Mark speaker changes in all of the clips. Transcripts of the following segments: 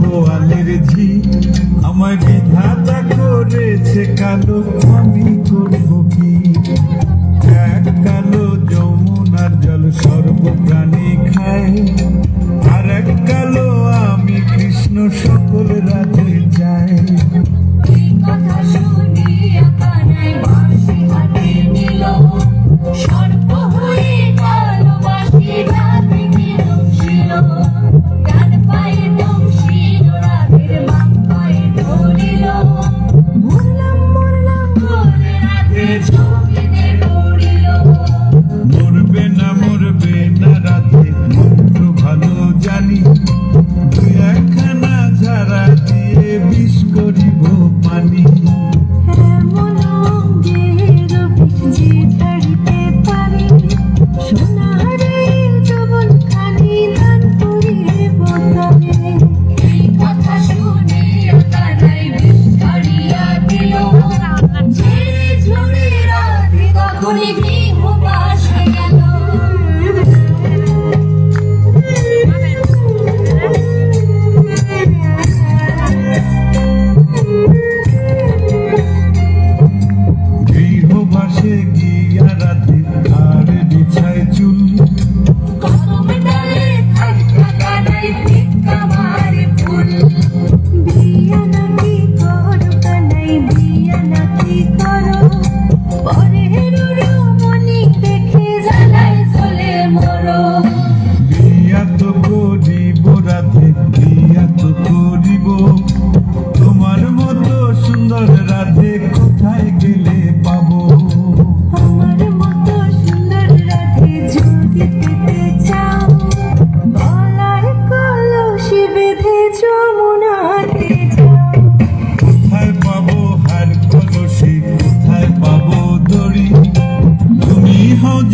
Speaker 1: গোয়ালের ঝি আমায় বিধাতা করেছে কালো আমি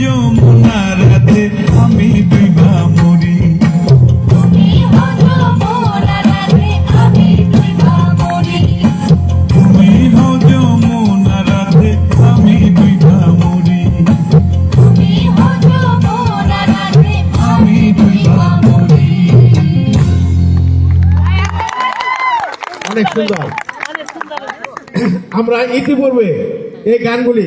Speaker 1: যমুনা রাতে আমি ডুবা মরি
Speaker 2: অনেক সুন্দর। আমরা ইতিপূর্বে এই গানগুলি